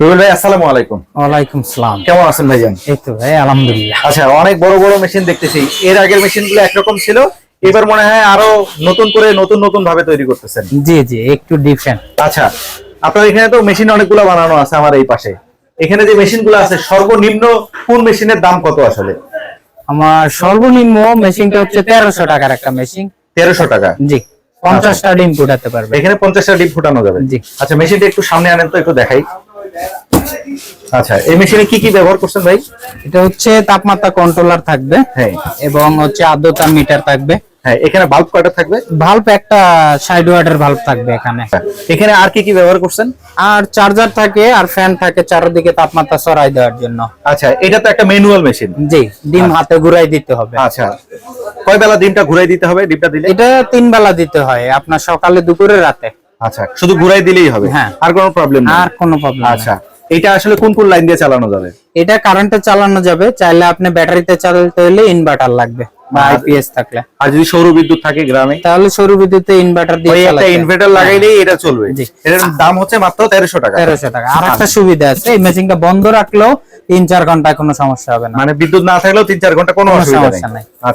রুবেল ভাই আসসালামু আলাইকুম। ওয়ালাইকুম সালাম। কেমন আছেন ভাইজান? এই তো ভাই আলহামদুলিল্লাহ। আচ্ছা অনেক বড় বড় মেশিন দেখতেছি। এর আগের মেশিনগুলো একরকম ছিল এবার মনে হয় আরও নতুন করে নতুন নতুন ভাবে তৈরি করতেছেন। জি জি একটু ডিফারেন্ট আচ্ছা আপনার এখানে তো মেশিন অনেকগুলো বানানো আছে আমার এই পাশে। এখানে যে মেশিনগুলো আছে সর্বনিম্ন কোন মেশিনের দাম কত আসলে? আমার সর্বনিম্ন মেশিনটা হচ্ছে তেরোশো টাকার একটা মেশিন তেরোশো টাকা। জি পঞ্চাশটা ডিম ফুটাতে পারবে। এখানে পঞ্চাশটা ডিম ফুটানো যাবে। জি। আচ্ছা মেশিনটা একটু সামনে আনেন তো একটু দেখাই। আচ্ছা এই মেশিনে কি কি ব্যবহার করছেন ভাই? এটা হচ্ছে তাপমাত্রা কন্ট্রোলার থাকবে হ্যাঁ। এবং হচ্ছে আর্দ্রতা মিটার থাকবে। হ্যাঁ এখানে বাল্ব কয়টা থাকবে? ভাল্ব একটা সাইড ওয়ার্ডের ভাল্ব থাকবে এখানে। এখানে আর কি কি ব্যবহার করছেন? আর চার্জার থাকে আর ফ্যান থাকে চারিদিকে তাপমাত্রা সরাই দেওয়ার জন্য। আচ্ছা এটা তো একটা ম্যানুয়াল মেশিন জি ডিম হাতে ঘুরাই দিতে হবে। আচ্ছা কয় বেলা ডিমটা ঘুরাই দিতে হবে ডিমটা দিলে? এটা তিন বেলা দিতে হয় আপনার সকালে দুপুরে রাতে। আচ্ছা শুধু ঘুরাই দিলেই হবে? হ্যাঁ। আর কোনো প্রবলেম নেই? আর কোনো প্রবলেম আচ্ছা এটা আসলে কোন কোন লাইন দিয়ে চালানো যাবে? এটা কারেন্টে চালানো যাবে চাইলে আপনি ব্যাটারিতে চালাতে হলে ইনভার্টার লাগবে বা আইপিএস থাকলে। আর যদি সৌর বিদ্যুৎ থাকে গ্রামে? তাহলে সৌর বিদ্যুতে ইনভার্টার দিয়ে একটা ইনভার্টার লাগাইলেই এটা চলবে। এটার দাম হচ্ছে মাত্র টাকা। আর একটা সুবিধা আছে এই মেশিনটা বন্ধ রাখলেও তিন চার ঘন্টায় কোনো সমস্যা হবে না। মানে বিদ্যুৎ না থাকলেও তিন চার ঘণ্টা কোনো অসুবিধা সমস্যা নাই। আচ্ছা।